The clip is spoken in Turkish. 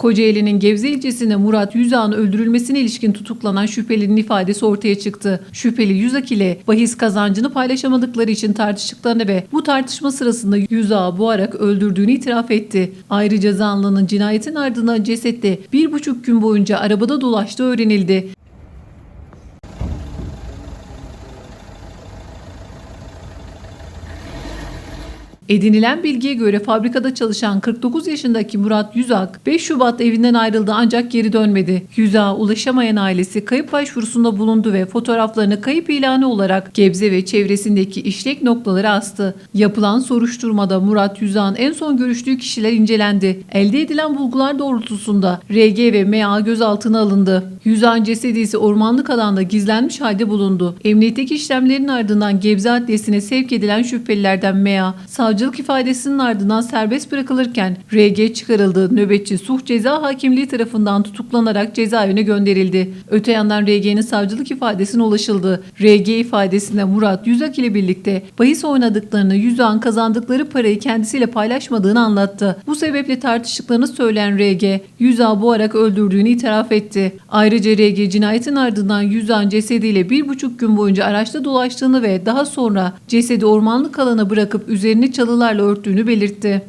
Kocaeli'nin Gebze ilçesinde Murat Yüzağ'ın öldürülmesine ilişkin tutuklanan şüphelinin ifadesi ortaya çıktı. Şüpheli Yüzak ile bahis kazancını paylaşamadıkları için tartıştıklarını ve bu tartışma sırasında Yüzağ'ı boğarak öldürdüğünü itiraf etti. Ayrıca zanlının cinayetin ardından cesette bir buçuk gün boyunca arabada dolaştığı öğrenildi. Edinilen bilgiye göre fabrikada çalışan 49 yaşındaki Murat Yüzak 5 Şubat evinden ayrıldı ancak geri dönmedi. Yüzak'a ulaşamayan ailesi kayıp başvurusunda bulundu ve fotoğraflarını kayıp ilanı olarak Gebze ve çevresindeki işlek noktaları astı. Yapılan soruşturmada Murat Yüzak'ın en son görüştüğü kişiler incelendi. Elde edilen bulgular doğrultusunda RG ve MA gözaltına alındı. Yüzak'ın cesedi ise ormanlık alanda gizlenmiş halde bulundu. Emniyetteki işlemlerin ardından Gebze Adliyesi'ne sevk edilen şüphelilerden MA, savcılık ifadesinin ardından serbest bırakılırken RG çıkarıldı. Nöbetçi Suh Ceza Hakimliği tarafından tutuklanarak cezaevine gönderildi. Öte yandan RG'nin savcılık ifadesine ulaşıldı. RG ifadesinde Murat Yüzak ile birlikte bahis oynadıklarını, Yüzak'ın kazandıkları parayı kendisiyle paylaşmadığını anlattı. Bu sebeple tartıştıklarını söyleyen RG, Yüzak'ı boğarak öldürdüğünü itiraf etti. Ayrıca RG cinayetin ardından Yüzak'ın cesediyle bir buçuk gün boyunca araçta dolaştığını ve daha sonra cesedi ormanlık alana bırakıp üzerini çalılarla örttüğünü belirtti.